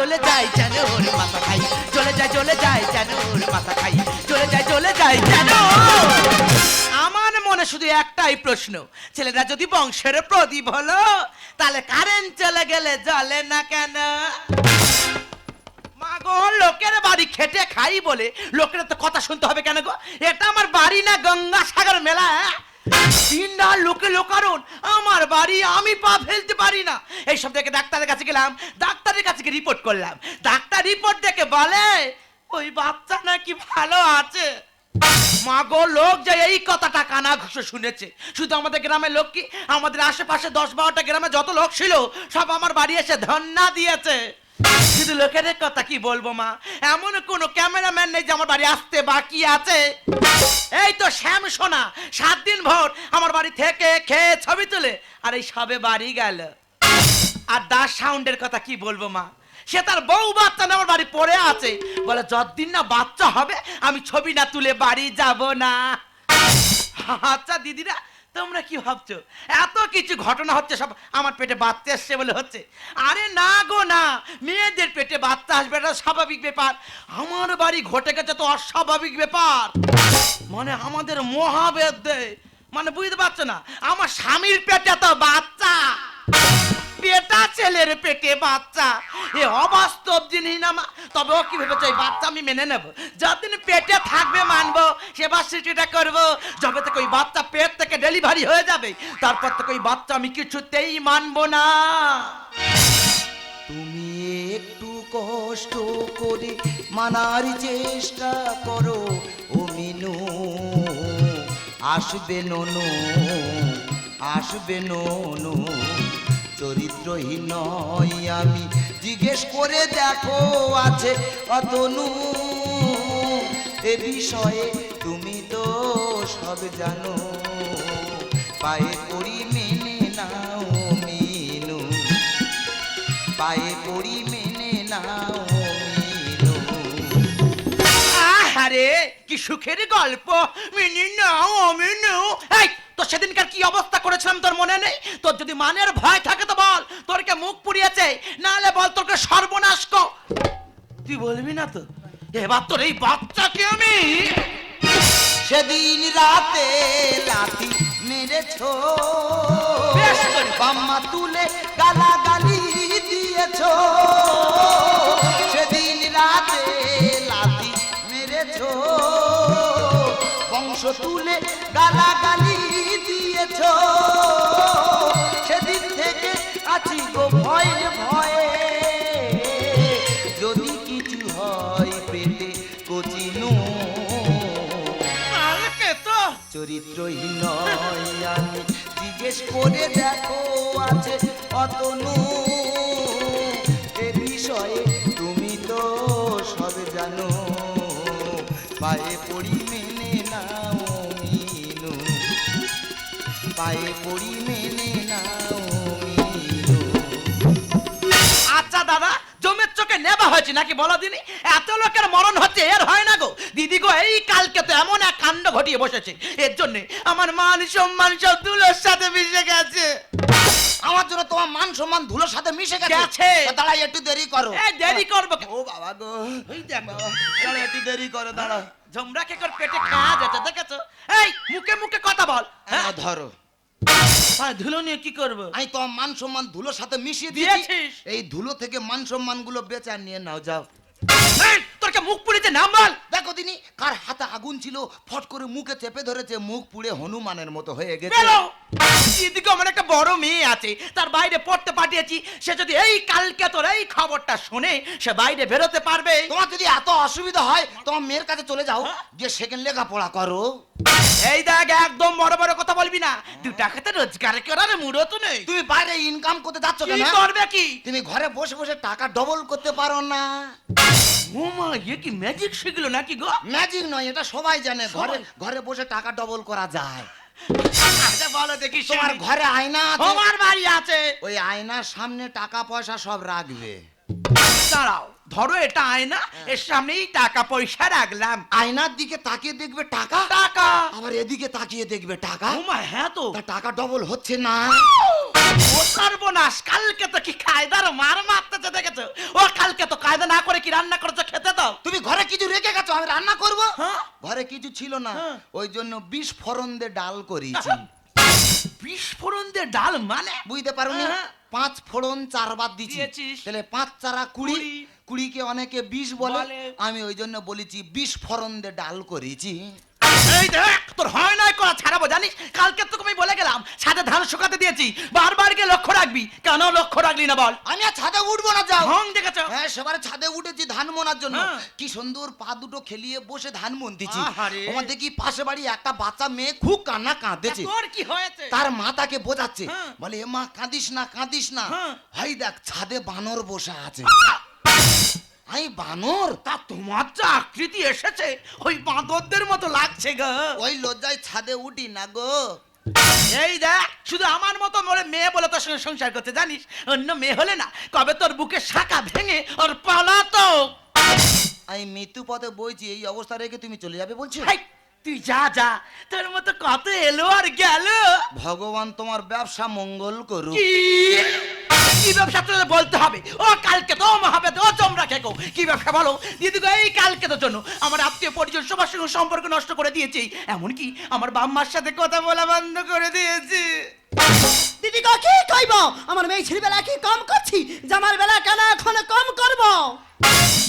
চলে চলে যেন ওর মাথা খাই। চলে যায় চলে যায় যেন ওর মাথা খাই। চলে যায় চলে যায় যেন আমার মনে শুধু একটাই প্রশ্ন, ছেলেরা যদি বংশের প্রদীপ হলো, তাহলে কারেন্ট চলে গেলে জ্বলে না কেন? লোকের বাড়ি খেটে খাই বলে, লোকের তো কথা শুনতে হবে কেন গো? এটা আমার বাড়ি না গঙ্গা সাগর মেলা ডাক্তারের কাছে গেলাম, ডাক্তারের কাছে রিপোর্ট করলাম। ডাক্তার রিপোর্ট দেখে বলে, ওই বাচ্চা ভালো আছে? মা গো লোক যে এই কথাটা শুনেছে। শুধু আমাদের গ্রামের লোক কি? আমাদের আশেপাশে দশ বারোটা গ্রামে যত লোক ছিল, সব আমার বাড়ি এসে ধন্না দিয়েছে। শুধু লোকের কথা কি বলব, মা? এমন কোনো ক্যামেরাম্যান নেই যে আমার বাড়ি আসতে বাকি আছে। এই তো শ্যাম সোনা, সাত দিন ভোর আমার বাড়ি থেকে খেয়ে ছবি তুলে, আর এই সবে বাড়ি গেল। আর দাস সাউন্ডের কথা কি বলব, মা? সে তার বউ বাচ্চা না আমার বাড়ি পড়ে আছে। বলে, যতদিন না বাচ্চা হবে, আমি ছবি না তুলে বাড়ি যাব না। আচ্ছা দিদিরা তোমরা কি ভাবছ? এত কিছু ঘটনা হচ্ছে, সব আমার পেটে বাচ্চা আসছে বলে হচ্ছে। আরে না গো, না। মেয়েদের পেটে বাচ্চা আসবে, এটা স্বাভাবিক ব্যাপার। আমার বাড়ি ঘটে গেছে তো অস্বাভাবিক ব্যাপার। মানে আমাদের মহাবেদ্য মানে বুঝতে পারছ না, আমার স্বামীর পেটে তো বাচ্চা। পেটা ছেলের পেটে বাচ্চা। এ অবাস্তব জিনিস না মা। তবে ও কি এই বাচ্চা আমি মেনে নেব। যতদিন পেটে থাকবে মানবো সেবা সেটা করব। যবে থেকে ওই বাচ্চা পেট থেকে ডেলিভারি হয়ে যাবে, তারপর থেকে ওই বাচ্চা আমি কিছুতেই মানবো না। তুমি একটু কষ্ট করে মানার চেষ্টা করো, ও মিনু। আসবে ননু আসবে ননু। চরিত্রহীন নই আমি। জিজ্ঞেস করে দেখো আছে অতনু, এ বিষয়ে তুমি তো সব জানো। পায়ে পড়ি মেনে নাও মিনু, পায়ে পড়ি মেনে নাও মিনু। আরে কি সুখের গল্প, মিনি নাও, মিনু। এই তো সেদিনকার কি অবস্থা করেছিলাম তোর মনে নেই? তোর যদি মানের ভয় থাকে তো বল তোরকে মুখ পুড়িয়েছে নাহলে বল তোরকে সর্বনাশ কর। তুই বলবি না তো? এবার তোর এই বাচ্চাকে আমি সেদিন রাতে লাথি মেরেছ। বাম্মা তুলে গালাগালি দিয়েছ। সেদিন রাতে লাথি মেরেছ। বংশ তুলে গালাগালি দিয়েছ। সেদিন থেকে আছি গো ভয়ে ভয়ে। যদি কিছু হয় পেটে কচিনু তো? চরিত্রহীন নয় আমি। জিজ্ঞেস করে দেখো আছে অতনু এ বিষয়ে তুমি তো সব জানো। পায়ে পড়ি পায়ে পড়ি মেনে নাও আচ্ছা দাদা জমের চোখে নেবা হয়েছে নাকি বলো দিনি? এত লোকের মরণ হচ্ছে এর হয় না গো। দিদি গো এই কালকে তো এমন এক কাণ্ড ঘটিয়ে বসেছে। এর জন্য আমার মান সম্মান সব দুলোর সাথে মিশে গেছে। আমার জন্য তোমার মান সম্মান ধুলোর সাথে মিশে গেছে? দাঁড়াই একটু দেরি করো। দেরি করব? ও বাবা গো ওই দেখো দাঁড়া একটু দেরি করো দাঁড়া ঝমরা কে করে পেটে খাওয়া যেতে দেখেছ? এই মুখে মুখে কথা বল। হ্যাঁ ধরো। হ্যাঁ, ধুলো নিয়ে কি করব? আমি তোমার মান সম্মান ধুলোর সাথে মিশিয়ে দিয়েছি। দিয়েছিস? এই ধুলো থেকে মান সম্মানগুলো বেচা নিয়ে নাও যাও। এই, তোর কে মুখ পুড়েছে দেখো দিনি কার হাতে আগুন ছিল ফট করে মুখে চেপে ধরেছে মুখ পুড়ে হনুমানের মতো হয়ে গেছে। বেরো! এদিকে আমার একটা বড় মেয়ে আছে তার বাইরে পড়তে পাঠিয়েছি সে যদি এই কালকে তোর এই খবরটা শুনে সে বাইরে বেরোতে পারবে। তোমার যদি এত অসুবিধা হয় তোমার মেয়ের কাছে চলে যাও হ্যাঁ? গিয়ে সেখানে লেখাপড়া করো। এই দেখ একদম বড় বড় কথা বলবি না। দু টাকাতে রোজগার করার মুড়ো তো নেই। তুমি বাইরে ইনকাম করতে যাচ্ছ কি কেন? হ্যাঁ? করবে কি? তুমি ঘরে বসে বসে টাকা ডবল করতে পারো না। ও মা ইয়ে কি ম্যাজিক শিখলো নাকি গো? ম্যাজিক নয় এটা সবাই জানে। ঘরে ঘরে বসে টাকা ডবল করা যায়। আচ্ছা বলো দেখি তোমার শুনি। ঘরে আয়না আছে? তোমার বাড়ি আছে। ওই আয়নার সামনে টাকা পয়সা সব রাখবে। দাঁড়াও। ধরো এটা আয়না এর সামনেই টাকা পয়সা রাখলাম। আয়নার দিকে তাকিয়ে দেখবে টাকা? টাকা। আবার এদিকে তাকিয়ে দেখবে টাকা? ওমা হ্যাঁ তো। তা টাকা ডবল হচ্ছে না। ও সর্বনাশ কালকে তো কি কায়দার মার মারতেছে দেখেছ? ও কালকে তো কায়দা না করে কি রান্না করেছ খেতে দাও? তুমি ঘরে কিছু রেখে গেছো আমি রান্না করব? হ্যাঁ। ঘরে কিছু ছিল না হ্যাঁ। ওই জন্য বিষ ফোড়ন দিয়ে ডাল করেছি। বিস্ফোরণ দিয়ে ডাল মানে? বুঝতে পারোনি? হ্যাঁ। পাঁচ ফোড়ন চার বাদ দিচ্ছি তাহলে পাঁচ চারা কুড়ি কুড়ি। কুড়িকে অনেকে বিষ বলে বলে। আমি ওই জন্য বলেছি বিষ ফোড়ন দিয়ে ডাল করেছি এই দেখ তোর হয় নয় করা ছাড়াবো জানিস? কালকে তোকে আমি বলে গেলাম ছাদে ধান শুকাতে দিয়েছি। বারবার গিয়ে লক্ষ্য রাখবি। কেন লক্ষ্য রাখলি না বল? আমি আর ছাদে উঠবো না যাও। ঢং দেখেছ? হ্যাঁ সেবারে ছাদে উঠেছি ধান মোনার জন্য। কি সুন্দর পা দুটো খেলিয়ে বসে ধান আহারে। আমার দেখি পাশে বাড়ি একটা বাচ্চা মেয়ে খুব কান্না কাঁদতেছে তোর কি হয়েছে? তার মা তাকে বোঝাচ্ছে। হ্যাঁ। বলে এ মা কাঁদিস না কাঁদিস না। হ্যাঁ। দেখ ছাদে বানর বসে আছে। আই বানর তা তোমার যা আকৃতি এসেছে ওই বাঁদরদের মতো লাগছে গো। ওই লজ্জায় ছাদে উঠি না গো। এই দেখ শুধু আমার মতো মরে মেয়ে বলে তোর সঙ্গে সংসার করতে জানিস? অন্য মেয়ে হলে না কবে তোর বুকে শাখা ভেঙে ওর পালাতো আমি মৃত্যু পথে বইছি এই অবস্থা রেখে তুমি চলে যাবে বলছো? তুই যা যা। তোর মতো কত এলো আর গেল। ভগবান তোমার ব্যবসা মঙ্গল করুক। কি ব্যবসা তোদের বলতে হবে? ও কালকে তো হবে তো তোমরা খেকো কি ব্যবসা বলো? দিদি গো, এই কালকে তো জন্য আমার আত্মীয় পরিজন সবার সঙ্গে সম্পর্ক নষ্ট করে দিয়েছি। এমনকি আমার বাম্মার সাথে কথা বলা বন্ধ করে দিয়েছি। দিদি গো কি কইব? আমার মেয়ে ছেলে বেলা কি কম করছি? জামার বেলা কেন এখন কম করব?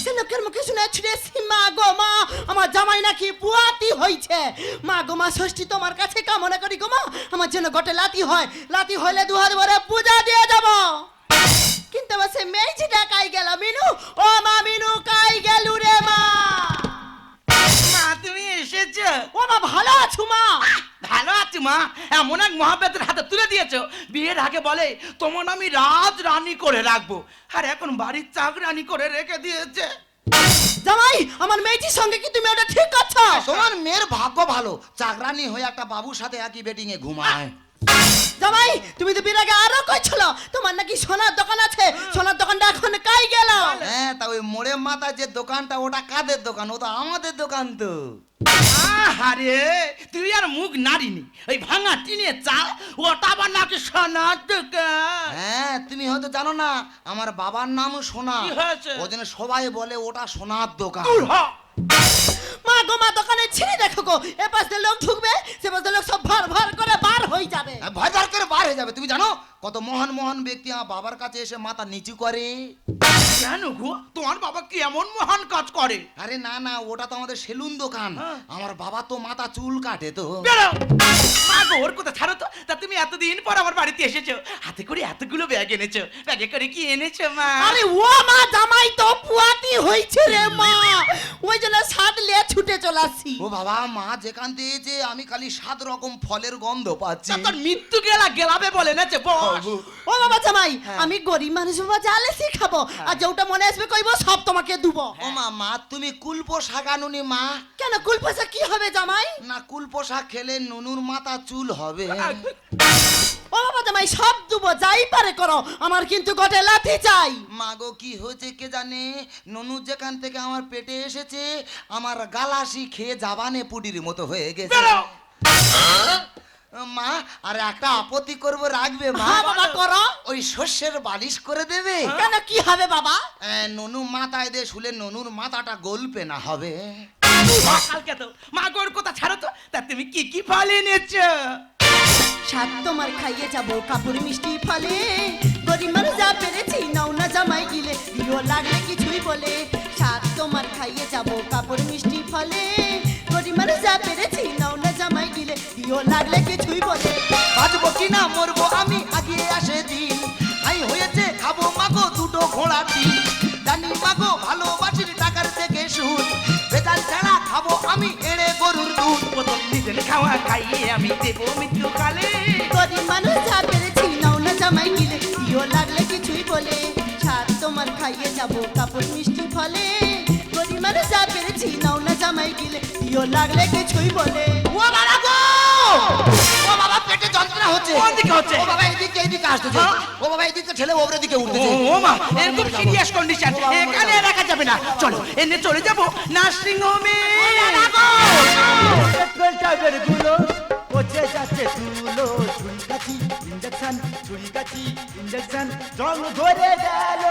সে লোকের মুখে শুনে ছিড়ে সীমা গো মা। আমার জামাই নাকি বুয়াতি হইছে। মা গো মা ষষ্ঠী তোমার কাছে কামনা করি গো মা। আমার জন্য গোটে লাতি হয়। লাতি হইলে দু হাত ভরে পূজা দিয়ে যাব। কিন্তু আমার সে মেয়ে কাই গেল মিনু? ও মা মিনু কাই গেল রে মা? মা তুমি এসেছ। ও মা ভালো আছো মা? ভালো আছি মা এমন এক মহাবেদের হাতে তুলে দিয়েছ। বিয়ের আগে বলে তোমার আমি রাজ রানী করে রাখব। আর এখন বাড়ির চাক রানী করে রেখে দিয়েছে। জামাই আমার মেয়েটির সঙ্গে কি তুমি ওটা ঠিক করছ? তোমার মেয়ের ভাগ্য ভালো। চাকরানি হয়ে একটা বাবুর সাথে একই বেটিং এ ঘুমায়। জামাই তুমি তো বিয়ের আগে আরও কইছিল তোমার নাকি সোনার দোকান আছে সোনার দোকানটা এখন কাই গেল? হ্যাঁ তা ওই মোড়ে মাথা যে দোকানটা ওটা কাদের দোকান? ও আমাদের দোকান তো। আরে তুই আর মুখ নারিনি ওই ভাঙা টিনের চাল ওটা আবার নাকি সোনার দোকান? হ্যাঁ তুমি হয়তো জানো না আমার বাবার নাম সোনা? ওই জন্য সবাই বলে ওটা সোনার দোকান। মা গো মা দোকানে ছিঁড়ে দেখো গো এ পাশ লোক ঢুকবে সে পাশ লোক সব ভার ভার করে বার হয়ে যাবে হ্যাঁ, ভয় ভয় করে বার হয়ে যাবে তুমি জানো কত মহান মহান ব্যক্তি আমার বাবার কাছে এসে মাথা নিচু করে। কেন গো? তোমার বাবা কি এমন মহান কাজ করে? আরে না না ওটা তো আমাদের সেলুন দোকান। হ্যাঁ। আমার বাবা তো মাথা চুল কাটে তো। মা গো ওর কথা ছাড়ো তো। তা তুমি এতদিন পর আমার বাড়িতে এসেছ। হাতে করে এতগুলো ব্যাগ এনেছো। ব্যাগে করে কি এনেছো মা? আরে ও মা জামাই তো পুয়াতি হইছে রে মা। ওই জন্য সাত লে ছুটে চলাছি ও বাবা মা যেখান থেকে যে আমি খালি সাত রকম ফলের গন্ধ পাচ্ছি। তোর মৃত্যু গেলা গেলাবে বলে এনেছে বস। ও বাবা জামাই হ্যাঁ। আমি গরিব মানুষ বাবা জালে শিখাবো আর যেটা মনে আসবে কইব সব তোমাকে দুব। ও মা মা তুমি কুলপো শাকানুনি মা। কেন কুল পয়সা কি হবে জামাই? না কুলপো শাক খেলে নুনুর মাথা চুল হবে। ও বাবা জামাই সব দুবো যাই পারে করো আমার কিন্তু গটে লাথি চাই। মাগো কি হয়েছে কে জানে? ননু যেখান থেকে আমার পেটে এসেছে আমার গালাসি খেয়ে জাবানে পুডির মতো হয়ে গেছে। মা আর একটা আপত্তি করব রাখবে মা। হ্যাঁ বাবা করো। ওই শস্যের বালিশ করে দেবে। কেন কি হবে বাবা? ননু মাথায় দিয়ে শুলে ননুর মাথাটা গল্পে না হবে। মা কালকে তো মা গোর কথা ছাড়ো তো। তা তুমি কি কি ফল এনেছো? সাত তোমার খাইয়ে যাব কাপড় মিষ্টি ফলে। গরিব মানুষ যা পেরেছি নাও না জামাই গিলে। দিও লাগলে কিছুই বলে। সাত তোমার খাইয়ে যাব কাপড় মিষ্টি ফলে। গরিব মানুষ যা পেরেছি দিও লাগলে কিছুই বলে। বাঁচবো কি না মরবো আমি আগিয়ে আসে দিন। আই হয়েছে খাব মাগো দুটো ঘোড়া দিন জানি মাগো ভালোবাসির টাকার থেকে সুদ। বেজাল ছাড়া খাব আমি এড়ে গরুর দুধ। বোতল নিজের খাওয়া খাইয়ে আমি দেবো গরিব মানুষ যা পেরেছি নাও না জামাই গিলে দিও লাগলে কিছুই বলে। সাত তোমার খাইয়ে যাব কাপড় মিষ্টি ফলে। গরিব মানুষ যা পেরেছি নাও না জামাই গিলে দিও লাগলে কিছুই বলে। হচ্ছে। ও বাবা এদিকে এদিকে আসতেছে হ্যাঁ? ও বাবা এদিকে ঠেলে ওপরের দিকে ও মা এরকম সিরিয়াস কন্ডিশন এখানে রাখা যাবে না। চলো এনে চলে যাব নার্সিং হোমে পেট্রোল টাইপেরগুলো তুলো চুলকাচি ইঞ্জেকশন চুলকাচি ইঞ্জেকশন ধরে গেল।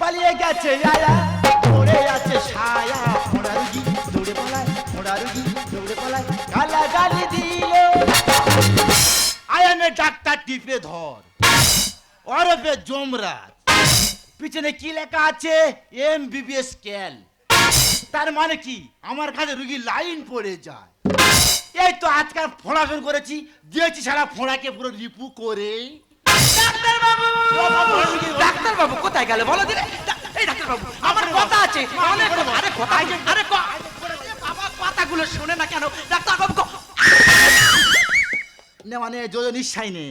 পালিয়ে গেছে আয়া পড়ে আছে ছায়া। দৌড়ে পালায় দৌড়ে পালায় গালা গালি দিয়ে টিপে ধর। ওরফে জমরাজ পিছনে কি লেখা আছে? এম বিবিএস ক্যাল তার মানে কি? আমার কাছে রুগী লাইন পড়ে যায়। এই তো আজকাল ফোড়া করেছি। দিয়েছি সারা ফোড়াকে পুরো রিপু করে। ডাক্তার বাবু কোথায় গেল? বলো দিলে। এই ডাক্তার বাবু আমার কথা আছে। অনেক আরে কথা আরে বাবা কথাগুলো শুনে না কেন? ডাক্তার বাবু না মানে জোজো নিশ্চয় নে।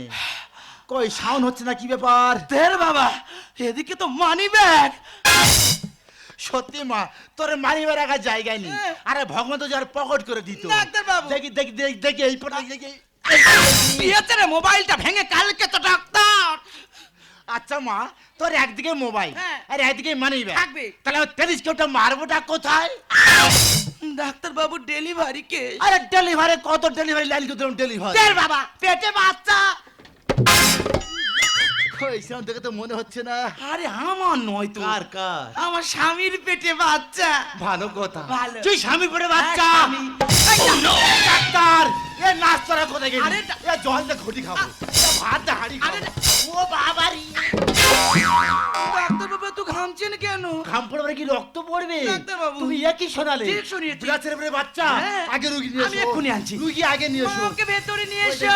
কই সাউন্ড হচ্ছে না কি ব্যাপার? দের বাবা এদিকে তো মানি ব্যাগ। সত্যি মা তোর মারিবার রাখার জায়গায় নেই। হ্যাঁ। আরে ভগবান তো যার পকেট করে দিত। ডাক্তারবাবু। দেখি দেখি দেখি দেখি এই পর দেখি রে মোবাইলটা ভেঙে কালকে তো ডাক্তার। আচ্ছা মা তোর একদিকে মোবাইল হ্যাঁ। আর একদিকে মানি থাকবে। তাহলে তেরিশ কেউটা মারবোটা কোথায়? ডাক্তার বাবু ডেলিভারি কে? আরে ডেলিভারি কত ডেলিভারি লাইন করতে ডেলিভারি? বাবা পেটে বাচ্চা। দেখে তো মনে হচ্ছে না। আরে আমার নয় তো। কার কার? আমার স্বামীর পেটে বাচ্চা। ভালো কথা। তুই স্বামী পড়ে বাচ্চা। স্বামী। এই না, ডাক্তার এ নাচ কোথায় গেলি? আরে এ জল দে ঘটি খাব। ভাত দে হাঁড়ি আরে ও বাবারি। ডাক্তার বাবু তুই ঘামছেন কেন? ঘাম পড়বে কি রক্ত পড়বে। তুমি একই শোনালে ঠিক শুনিয়েছি। বিরাট ছেলে বাচ্চা? হ্যাঁ। আগে রুগী নিয়ে আমি এক্ষুনি আনছি। রুগী আগে নিয়ে এসো। ভেতরে নিয়ে এসো।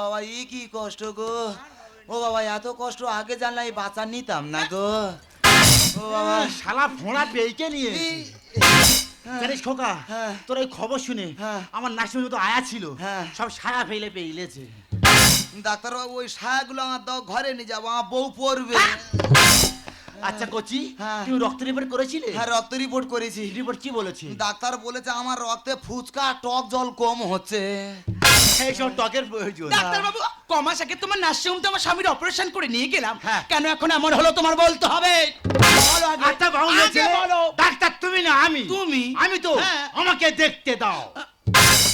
বাবা ই কি কষ্ট গো? ও বাবা এত কষ্ট আগে জানলে বাঁচা নিতাম না গো। ও বাবা। শালা ফোঁড়া পেয়েকে নিয়ে। আরে জানিস খোকা হ্যাঁ। তোর এই খবর শুনে হ্যাঁ। আমার নাসিমের তো আয়া ছিল হ্যাঁ। সব সায়া ফেলে পেয়েছে ডাক্তারবাবু ওই সায়াগুলো আমার দাও ঘরে নিয়ে যাব আমার বউ পড়বে আচ্ছা কচি হ্যাঁ। তুমি রক্ত রিপোর্ট করেছিলে? হ্যাঁ রক্ত রিপোর্ট করেছি। রিপোর্ট কি বলেছে? ডাক্তার বলেছে আমার রক্তে ফুচকা টক জল কম হচ্ছে। এই সব টকের প্রয়োজন। ডাক্তার বাবু কমাস আগে তোমার নার্সিং তো আমার স্বামীর অপারেশন করে নিয়ে গেলাম। হ্যাঁ। কেন এখন এমন হলো তোমার বলতে হবে? বলো আচ্ছা ডাক্তার তুমি না আমি। তুমি? আমি তো হ্যাঁ। আমাকে দেখতে দাও।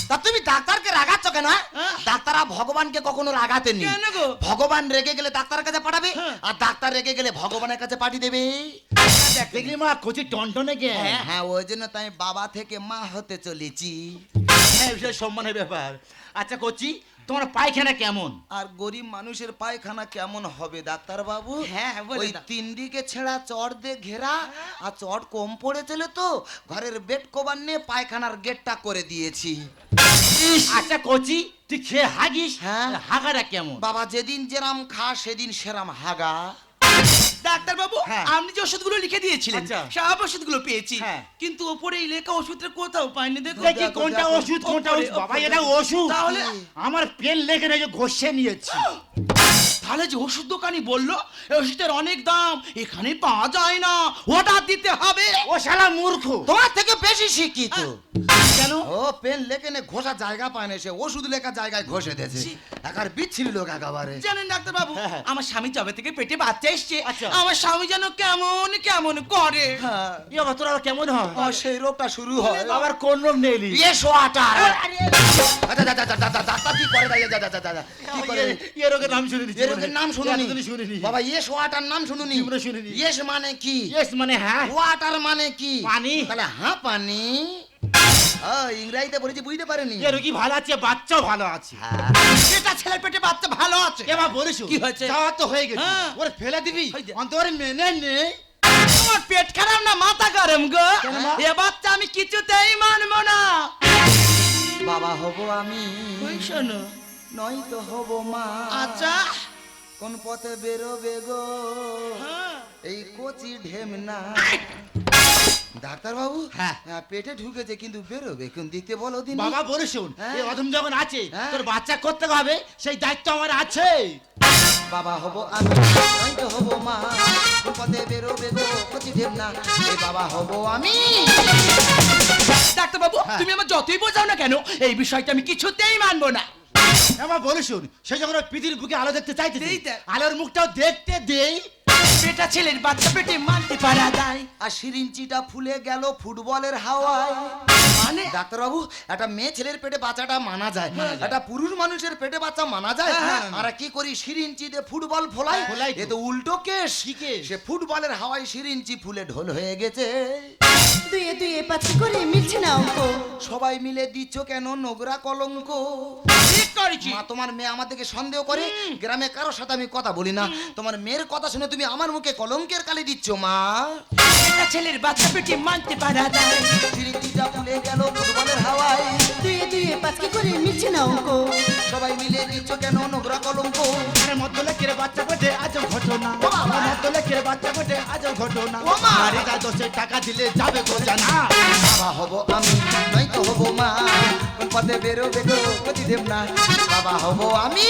তা তুমি ডাক্তারকে রাগাচ্ছ কেন হ্যাঁ? ডাক্তাররা ভগবানকে কখনো রাগাতেনি কেন ভগবান রেগে গেলে ডাক্তারের কাছে পাঠাবে হ্যাঁ। আর ডাক্তার রেগে গেলে ভগবানের কাছে পাঠিয়ে দেবে। দেখলি মা কচি টনটনে গে হ্যাঁ হ্যাঁ ওই জন্য তাই বাবা থেকে মা হতে চলেছি। হ্যাঁ সম্মানের ব্যাপার। আচ্ছা কচি তোমার পায়খানা কেমন? আর গরিব মানুষের পায়খানা কেমন হবে ডাক্তার বাবু হ্যাঁ, বলে ওই তিন দিকে ছেঁড়া চট দিয়ে ঘেরা আর চট কম পড়েছিল তো ঘরের বেড কভার নিয়ে পায়খানার গেটটা করে দিয়েছি। আচ্ছা কচি তুই খেয়ে হাগিস? হ্যাঁ। হাগাটা কেমন? বাবা যেদিন যেরাম খা সেদিন সেরাম হাগা। ডাক্তার বাবু হ্যাঁ। আপনি যে ওষুধগুলো লিখে দিয়েছিলেন আচ্ছা। সব ওষুধগুলো পেয়েছি। হ্যাঁ। কিন্তু ওপরে লেখা ওষুধটা কোথাও পাইনি দেখো দেখি কোনটা ওষুধ কোনটা ওষুধ। বাবা এটা ওষুধ। তাহলে? আমার পেন লেখে রেখে ঘষে নিয়েছি। তাহলে যে ওষুধ দোকানি বলল ওষুধের অনেক দাম এখানে পাওয়া যায় না। অর্ডার দিতে হবে। ও শালা মূর্খ। তোমার থেকে বেশি শিক্ষিত। কেন? ও পেন লেখে ঘষা জায়গা পায় না সে। ওষুধ লেখা জায়গায় ঘষে দিয়েছে। একার বিচ্ছিরি লোক একেবারে। জানেন ডাক্তার বাবু হ্যাঁ, হ্যাঁ। আমার স্বামী যবে থেকে পেটে বাচ্চা এসছে। আচ্ছা। আমার স্বামী যেন কেমন কেমন করে। বাবা তোরা আবার কেমন হয়? সেই রোগটা শুরু হয়। আবার কোন রোগ নেলি? বিয়ে সোয়াটার আচ্ছা, যা, যা, যা, যা, যা, ডাক্তার কি করে কি করে? এ রোগের নাম শুনিনি এ রোগের নাম শুনুনি। শুনিনি। বাবা ইয়েস ওয়াটার নাম শুনুনি। শুনিনি। ইয়েস মানে কি? ইয়েস মানে হ্যাঁ। ওয়াটার মানে কি? পানি। তাহলে হ্যাঁ পানি। ও ইংরেজিতে বলেছি বুঝতে পারেনি এ রোগী ভালো আছে বাচ্চাও ভালো আছে। সেটা ছেলের পেটে বাচ্চা ভালো আছে। এবার বলিস কি হয়েছে? যাওয়া তো হয়ে গেছে। হ্যাঁ। ওরে ফেলে দিবি। অন্তর মেনে নে। তোমার পেট খারাপ না মাথা গরম গো। মা? এ বাচ্চা আমি কিছুতেই মানবো না। বাবা হব আমি। শোনো। নয় তো হব মা। আচ্ছা। কোন পথে বেরোবে গো? হ্যাঁ। এই কচি ঢেমনা। ডাক্তার বাবু হ্যাঁ। পেটে ঢুকেছে কিন্তু বেরোবে কোন দিকতে বলো দিন বাবা বলে শুন হ্যাঁ। এই অধম যখন আছে হ্যাঁ। তোর বাচ্চা করতে হবে? সেই দায়িত্ব আমার আছে বাবা হব আমি নয়তো হব মা। কোন বেরোবে গো কচি ঢেব না। এ বাবা হব আমি। ডাক্তার বাবু তুমি আমার যতই বোঝাও না কেন এই বিষয়টা আমি কিছুতেই মানবো না। আমার বলে শুন সে যখন পৃথিবীর বুকে আলো দেখতে চাইতে আলোর মুখটাও দেখতে দেই বেটা ছেলের বাচ্চা পেটে মানতে পারা যায়। আর সিরিঞ্চিটা ফুলে গেল ফুটবলের হাওয়ায়। মানে? ডাক্তারবাবু একটা মেয়ে ছেলের পেটে বাচ্চাটা মানা যায়। একটা পুরুষ মানুষের পেটে বাচ্চা মানা যায়। হ্যাঁ। আর কি করি? সিরিঞ্চি দিয়ে ফুটবল ফোলাই। এ তো উল্টো কেস। কি কেস? সে ফুটবলের হাওয়ায় সিরিঞ্চি ফুলে ঢোল হয়ে গেছে। দুয়ে দুয়ে পাঁচ করে মিলছে না অঙ্ক সবাই মিলে দিচ্ছ কেন নোংরা কলঙ্ক? মা তোমার মেয়ে আমার দিকে সন্দেহ করে। গ্রামে কারোর সাথে আমি কথা বলি না। তোমার মেয়ের কথা শুনে তুমি আমার মুখে কলঙ্কের কালি দিচ্ছ মা। ছেলের বাচ্চা পেটে মানতে পারা যায়। সিরিঞ্চিটা ফুলে গেল ফুটবলের হাওয়ায়। দুয়ে দুয়ে পাঁচ করে মিলছে না অঙ্ক। সবাই মিলে দিচ্ছ কেন নোংরা কলঙ্ক? মধ্যলেখের বাচ্চা পেটে আজও ঘটনা। মধ্যলেখের বাচ্চা পেটে আজও ঘটনা। আরে দোষে টাকা দিলে যাবে বাবা হব আমি হব মা কোন পথে বেরোবে গো প্রতি দেব না বাবা হব আমি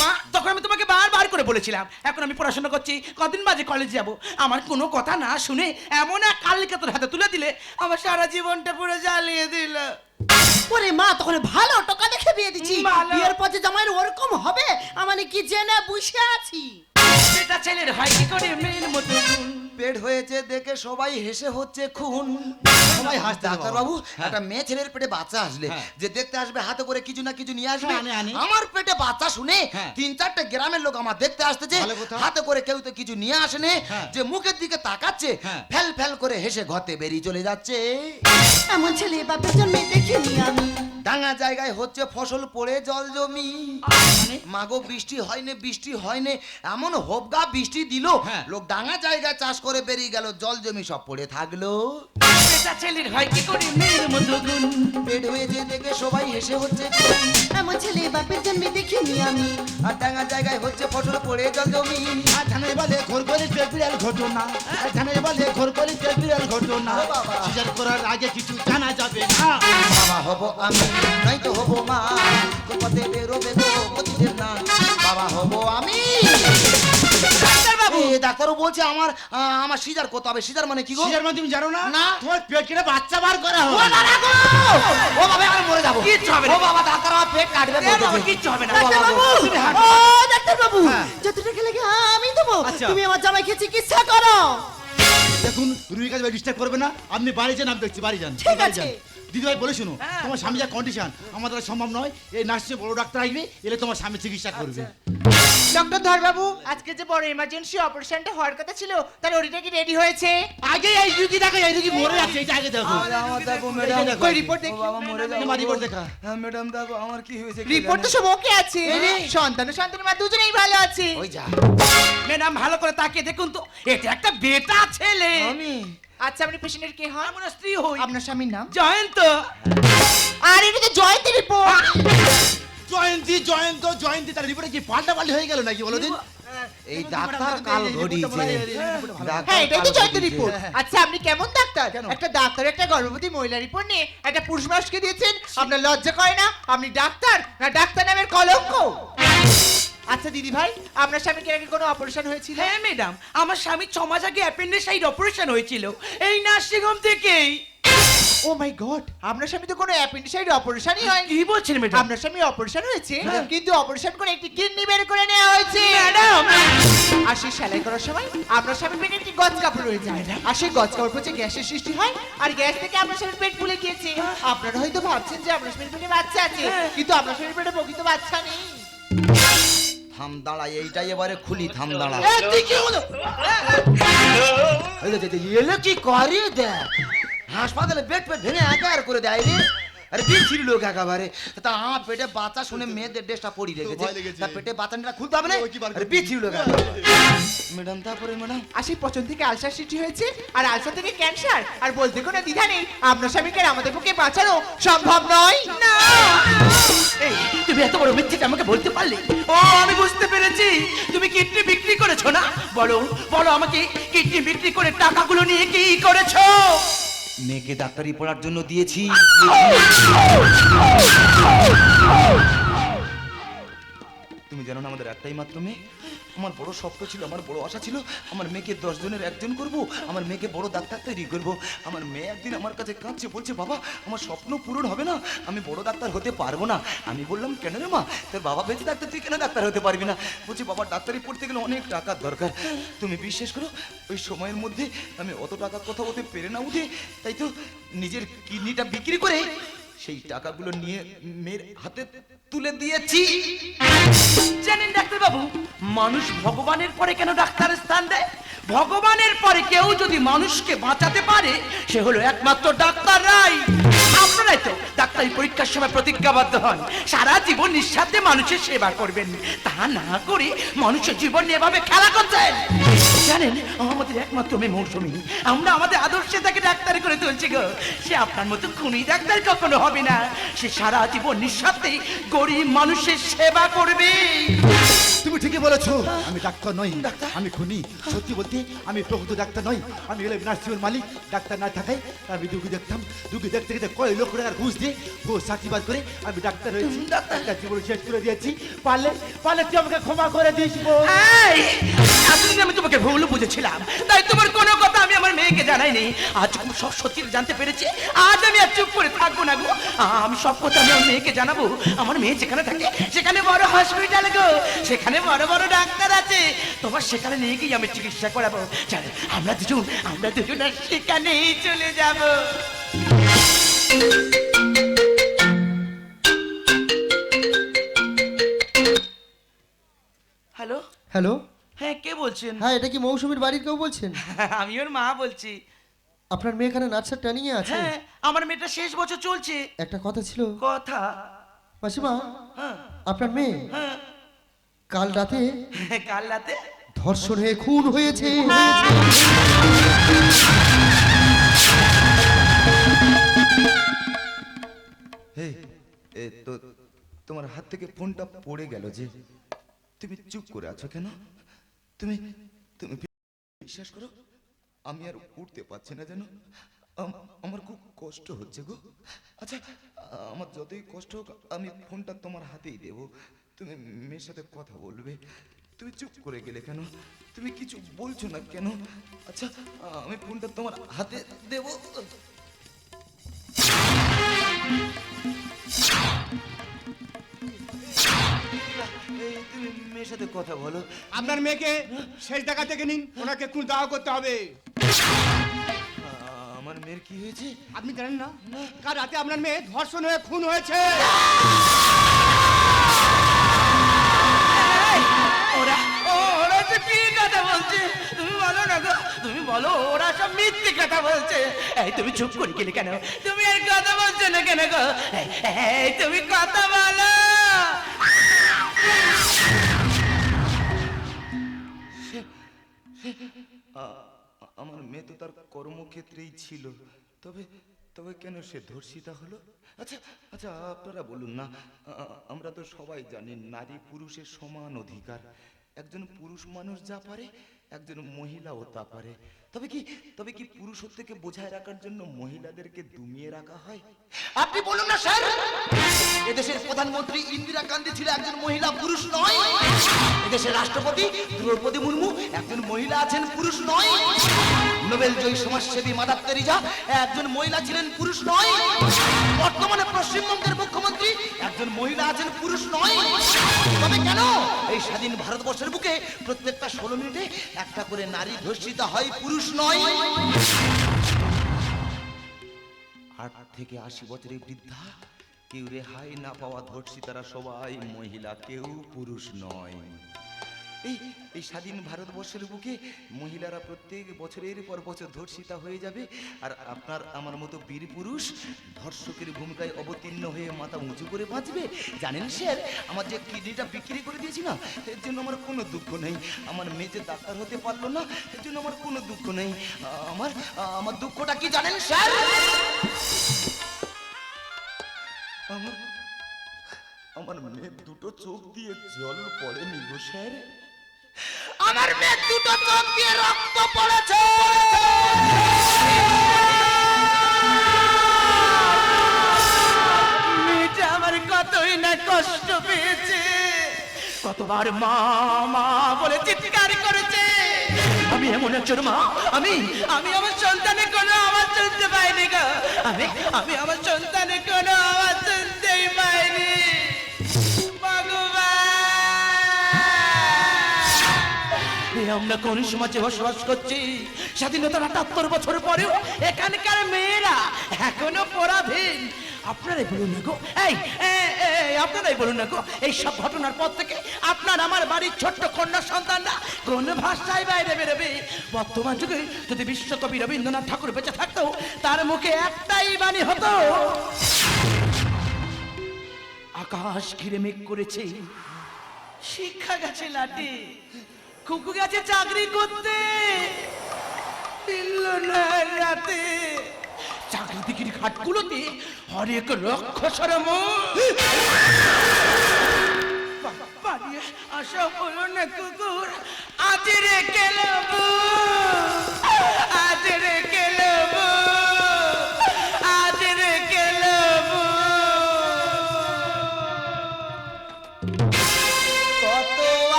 মা তখন আমি তোমাকে বারবার করে বলেছিলাম এখন আমি পড়াশোনা করছি কদিন বাজে কলেজ যাব আমার কোনো কথা না শুনে এমন এক কালিকা তোর হাতে তুলে দিলে আমার সারা জীবনটা পুরো জ্বালিয়ে দিল ওরে মা তখন ভালো টাকা দেখে বিয়ে দিচ্ছি ভালো। বিয়ের পথে জামাইয়ের ওরকম হবে আমার কি জেনে বসে আছি বেটা ছেলের হয় কি করে মেয়ের মতো গুণ? পেট হয়েছে দেখে সবাই হেসে হচ্ছে খুন সবাই হাসতে ডাক্তার বাবু একটা মেয়ে ছেলের পেটে বাচ্চা আসলে হ্যাঁ। যে দেখতে আসবে হাতে করে কিছু না কিছু নিয়ে আসবে হ্যাঁ, আনে, আনে। আমার পেটে বাচ্চা শুনে হ্যাঁ। তিন চারটে গ্রামের লোক আমার দেখতে আসতেছে হাতে করে কেউ তো কিছু নিয়ে আসেনি হ্যাঁ। যে মুখের দিকে তাকাচ্ছে হ্যাঁ। ফেল ফেল করে হেসে ঘতে বেরিয়ে চলে যাচ্ছে এমন ছেলে বাপের জন্মে দেখিনি আমি ডাঙা জায়গায় হচ্ছে ফসল পড়ে জল জমি। মানে? মাগো বৃষ্টি হয়নি বৃষ্টি হয়নি এমন হোপগা বৃষ্টি দিল। হ্যাঁ। লোক ডাঙা জায়গায় চাষ করে বেরিয়ে গেল জল জমি সব পড়ে থাকল। বেটা ছেলের হয় কি করে মেয়ের মতো গুণ পেট হয়েছে দেখে সবাই হেসে হচ্ছে এমন ছেলে বাপের জন্মে দেখিনি আমি। আর ডাঙা জায়গায় হচ্ছে ফসল পড়ে জল জমি। আর ধানের বলে ঘোর করে বিড়াল ঘটনা। আর ধানের বলে ঘোর করে বিড়াল ঘটনা। সিজার করার আগে কিছু জানা যাবে না। বাবা হব আমি। নয়তো হব মা কোন বেরোবে গো প্রতিদিন না বাবা হব আমি ডাক্তার বাবু এ, ডাক্তারও বলছে আমার আমার সিজার করতে হবে সিজার মানে কি গো সিজার মানে তুমি জানো না না। তোমার পেট কেটে বাচ্চা বার করা ও হবে দাদা গো! ও বাবা আমি মরে যাব কিচ্ছু হবে না। ও বাবা ডাক্তার আমার পেট কাটবে এ কিচ্ছু হবে না বাবা ডাক্তার গো। বাবু তুমি হাঁটো। ও ডাক্তার বাবু। যত আমি দেবো। তুমি আমার জামাইকে চিকিৎসা করো দেখুন রুই কাজ ডিস্টার্ব করবে না আপনি বাড়ি যান আমি দেখছি বাড়ি যান ঠিক আছে। দিদিভাই বলে শুনো হ্যাঁ। তোমার স্বামী যা কন্ডিশন আমাদের সম্ভব নয় এই নার্সে বড় ডাক্তার আসবে এলে তোমার স্বামী চিকিৎসা করবে। ডক্টর ধরবাবু আজকে যে বড় ইমার্জেন্সি অপারেশনটা হওয়ার কথা ছিল তার ওটিটা কি রেডি হয়েছে? আগে এই রুগী দেখো এই রুগী মরে যাচ্ছে এটা আগে দেখো। আমার দেখো ম্যাডাম দেখো। কই রিপোর্ট দেখি? বাবা মরে যাব তোমার গো। রিপোর্ট দেখা। হ্যাঁ ম্যাডাম দেখো আমার কি হয়েছে রিপোর্ট তো সব ওকে আছে। সন্তান ও সন্তানের মা দুজনেই ভালো আছে। ওই যা। ম্যাডাম ভালো করে তাকিয়ে দেখুন তো এটা একটা বেটা ছেলে। আমি? আচ্ছা আপনি পেশেন্টের কে হন আমার স্ত্রী হই। আপনার স্বামীর নাম? জয়ন্ত। আর এটা তো জয়ন্তী রিপোর্ট জয়ন্তী জয়ন্ত জয়ন্তী তার রিপোর্টে কি পাল্টা পাল্টি হয়ে গেল নাকি বলো দিন? এই ডাক্তার কাল ঘটিয়েছে। হ্যাঁ এটাই তো জয়ন্তী রিপোর্ট আচ্ছা আপনি কেমন ডাক্তার? একটা ডাক্তার একটা গর্ভবতী মহিলা রিপোর্ট নিয়ে একটা পুরুষ মানুষকে দিয়েছেন। আপনার লজ্জা করে না? আপনি ডাক্তার? না ডাক্তার নামের কলঙ্ক? আচ্ছা দিদি ভাই আপনার স্বামীর কি আগে কোনো অপারেশন হয়েছিল? হ্যাঁ ম্যাডাম আমার স্বামী ছ মাস আগে অ্যাপেন্ডিসাইড অপারেশন হয়েছিল। এই নার্সিং হোম থেকেই। ও মাই গড আপনার স্বামী তো কোনো অ্যাপেন্ডিসাইড অপারেশনই হয় কি বলছেন ম্যাডাম আপনার স্বামী অপারেশন হয়েছে কিন্তু অপারেশন করে একটি কিডনি বের করে নেওয়া হয়েছে। ম্যাডাম আর সেই সেলাই করার সময় আপনার স্বামীর পেটে একটি গজ কাপড় রয়ে যায়। আর সেই গজ কাপড় পচে গ্যাসের সৃষ্টি হয় আর গ্যাস থেকে আপনার স্বামীর পেট ফুলে গিয়েছে। আপনারা হয়তো ভাবছেন যে আপনার স্বামীর পেটে বাচ্চা আছে কিন্তু আপনার স্বামীর পেটে প্রকৃত বাচ্চা নেই। থাম দাঁড়া এইটাই এবারে খুলি থাম দাঁড়া। এ, কি করি দে, দে, দে, এলে কি করে দেখ হাসপাতালে বেড পেট ভেঙে একার করে দেয় রে আরে বিচ্ছিরি লোক একেবারে। তা আমার পেটে বাচ্চা শুনে মেয়েদের ড্রেসটা পরি রেখেছে। তা পেটে বাচ্চাটা খুলতে হবে না। আরে? বিচ্ছিরি লোক ম্যাডাম তারপরে ম্যাডাম? সেই পচন থেকে আলসার সৃষ্টি হয়েছে আর আলসার থেকে ক্যান্সার। আর বলতে কোনো দ্বিধা নেই। আপনার স্বামীকে আমাদের পক্ষে বাঁচানো সম্ভব নয়। না। এই তুমি এত বড় মিথ্যেটা আমাকে বলতে পারলে? ও আমি বুঝতে পেরেছি। তুমি কিডনি বিক্রি করেছ না? বলো বলো আমাকে কিডনি বিক্রি করে টাকাগুলো নিয়ে কি করেছ? মেয়েকে ডাক্তারি পড়ার জন্য দিয়েছি। তুমি জানো না আমাদের একটাই মাত্র মেয়ে? আমার বড় স্বপ্ন ছিল, আমার বড় আশা ছিল, আমার মেয়েকে দশ জনের একজন করব, আমার মেয়েকে বড় ডাক্তার তৈরি করব। আমার মেয়ে একদিন আমার কাছে কাঁদছে, বলছে, বাবা, আমার স্বপ্ন পূরণ হবে না, আমি বড় ডাক্তার হতে পারব না। আমি বললাম, কেন রে মা? তোর বাবা বেঁচে ডাক্তার তুই কেন ডাক্তার হতে পারবি না? বলছি, বাবা, ডাক্তারি পড়তে গেলে অনেক টাকার দরকার। তুমি বিশ্বাস করো, ওই সময়ের মধ্যে আমি অত টাকার কোথাও হতে পেরে না উঠে, তাই তো নিজের কিডনিটা বিক্রি করে সেই টাকাগুলো নিয়ে মেয়ের হাতে তুলে দিয়েছি। জানেন ডাক্তারবাবু, মানুষ ভগবানের পরে কেন ডাক্তারের স্থান দেয়? ভগবানের পরে কেউ যদি মানুষকে বাঁচাতে পারে, সে হলো একমাত্র ডাক্তাররাই আপনারাই তো ডাক্তারি পরীক্ষার সময় প্রতিজ্ঞাবদ্ধ হন। সারা জীবন নিঃস্বার্থে মানুষের সেবা করবেন। তা না করে মানুষের জীবন নিয়ে এভাবে খেলা করছেন। জানেন, আমাদের একমাত্র মেয়ে মৌসুমী। আমরা আমাদের আদর্শে তাকে ডাক্তারি করে তুলছি গো। সে আপনার মতো খুনি ডাক্তার কখনো হবে না। সে সারা জীবন নিঃস্বার্থে গরিব মানুষের সেবা করবে। তুমি ঠিকই বলেছ আমি ডাক্তার নই আমি খুনি। সত্যি বলতে আমি প্রকৃত ডাক্তার নই। আমি হলে নার্সিংয়ের মালিক ডাক্তার না থাকায় আমি রুগী দেখতাম। রুগী দেখতে দেখতে কয় লক্ষ টাকার ঘুষ দিয়ে ঘুষ সার্টিফাইড করে আমি ডাক্তার হয়েছি। ডাক্তার। জীবন শেষ করে দিয়েছি। পারলে পারলে তুই আমাকে ক্ষমা করে দিস আমি তোমাকে ভুল বুঝেছিলাম। তাই তোমার কোনো কথা আমি আমার মেয়েকে জানাইনি। আজ আমি সব সত্যি জানতে পেরেছি। আজ আমি আর চুপ করে থাকব না গো। আমি সব কথা আমি আমার মেয়েকে জানাব। আমার মেয়ে যেখানে থাকে, সেখানে বড় হসপিটাল গো। সেখানে বড় বড় ডাক্তার আছে। তোমার সেখানে নিয়ে গিয়ে আমি চিকিৎসা করাবো। চলো, আমরা দুজন আমরা দুজন আর সেখানেই চলে যাব। হ্যালো হ্যালো হ্যাঁ কে বলছেন? হ্যাঁ এটা কি মৌসুমীর বাড়ির কেউ বলছেন? আমি ওর মা বলছি। আপনার মেয়ে এখানে নার্সার ট্রেনিংয়ে আছে? হ্যাঁ আমার মেয়েটা শেষ বছর চলছে। একটা কথা ছিল? কথা? মাসিমা হ্যাঁ। আপনার মেয়ে হ্যাঁ। কাল রাতে কাল রাতে? ধর্ষণ হয়ে খুন হয়েছে। এ তোমার হাত থেকে ফোনটা পড়ে গেল যে তুমি চুপ করে আছো কেন? তুমি তুমি বিশ্বাস করো, আমি আর উঠতে পারছি না যেন। আমার খুব কষ্ট হচ্ছে গো। আচ্ছা আমার যতই কষ্ট হোক, আমি ফোনটা তোমার হাতেই দেব। তুমি মেয়ের সাথে কথা বলবে। তুমি চুপ করে গেলে কেন? তুমি কিছু বলছো না কেন? আচ্ছা আমি ফোনটা তোমার হাতে দেবো। এই তুমি মেয়ের সাথে কথা বলো। আপনার মেয়েকে শেষ দেখা থেকে নিন ওনাকে খুন দাওয়া করতে হবে। আমার মেয়ের কি হয়েছে? আপনি জানেন না? কাল রাতে আপনার মেয়ে ধর্ষণ হয়ে খুন হয়েছে। ওরা ওরা যে কি কথা বলছে? তুমি বলো না গো তুমি বলো ওরা সব মিথ্যে কথা বলছে। এই তুমি চুপ করে গেলে কেন? তুমি আর কথা বলছো না কেন গো? এই, তুমি কথা বলো। আমার মেয়ে তো তার কর্মক্ষেত্রেই ছিল। তবে তবে কেন সে ধর্ষিতা হলো? আচ্ছা আচ্ছা আপনারা বলুন না। আমরা তো সবাই জানি নারী পুরুষের সমান অধিকার। একজন পুরুষ মানুষ যা পারে, একজন মহিলাও তা পারে। তবে কি তবে কি পুরুষত্বকে বোঝায় রাখার জন্য মহিলাদেরকে দুমিয়ে রাখা হয়? আপনি বলুন না, স্যার। এদেশের প্রধানমন্ত্রী ইন্দিরা গান্ধী ছিল একজন মহিলা, পুরুষ নয়। এদেশের রাষ্ট্রপতি দ্রৌপদী মুর্মু একজন মহিলা আছেন, পুরুষ নয়। নোবেল জয়ী সমাজসেবী মাদার তেরিজা একজন মহিলা ছিলেন, পুরুষ নয়। বর্তমানে পশ্চিমবঙ্গের মুখ্যমন্ত্রী একজন মহিলা আছেন, পুরুষ নয়। তবে কেন? এই স্বাধীন ভারতবর্ষের বুকে প্রত্যেকটা ষোলো মিনিটে একটা করে নারী ধর্ষিতা হয়, পুরুষ নয়। আট থেকে আশি বছরের বৃদ্ধা, কেউ রেহাই না পাওয়া ধর্ষিতারা সবাই মহিলা, কেউ পুরুষ নয়। এই এই স্বাধীন ভারতবর্ষের বুকে মহিলারা প্রত্যেক বছরের পর বছর ধর্ষিতা হয়ে যাবে, আর আপনার আমার মতো বীর পুরুষ ধর্ষকের ভূমিকায় অবতীর্ণ হয়ে মাথা উঁচু করে বাঁচবে? জানেন স্যার, আমার যে কিডনিটা বিক্রি করে দিয়েছি না, এর জন্য আমার কোনো দুঃখ নেই। আমার মেয়েতে ডাক্তার হতে পারল না, এর জন্য আমার কোনো দুঃখ নেই। আমার আমার দুঃখটা কি জানেন স্যার? আমার আমার মেয়ের দুটো চোখ দিয়ে জল পড়েনি গো স্যার। আমার মেয়ে দুটো চোখ দিয়ে রক্ত পড়েছে। আমার কতই না কষ্ট পেয়েছে। কতবার মা মা বলে চিৎকার করেছে। আমি এমন একজন মা, আমি আমি আমার সন্তানের কোনো আওয়াজ শুনতে পাইনি গো। আমি আমি আমার সন্তানের কোনো আওয়াজ আমরা কোন সমাজে বসবাস করছি? স্বাধীনতার আটাত্তর বছর পরেও এখানকার মেয়েরা এখনও পরাধীন। আপনারাই বলুন না গো। এই আপনারাই বলুন না গো। এই সব ঘটনার পর থেকে আপনার আমার বাড়ির ছোট্ট কন্যা সন্তানরা কোন ভাষায় বাইরে বেরোবে? বর্তমান যুগে যদি বিশ্বকবি রবীন্দ্রনাথ ঠাকুর বেঁচে থাকতো, তার মুখে একটাই বাণী হতো, আকাশ ঘিরে মেঘ করেছে শিক্ষা গেছে লাটে। কুকু গেছে চাকরি করতে। রাতে। চাকরি দিকির ঘাটগুলোতে হরেক রক্ষসর পালিয়ে আসা হলো না কুকুর। আজ রে কেলব। আজ রে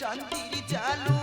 শান্তির চালুড়াইয়ে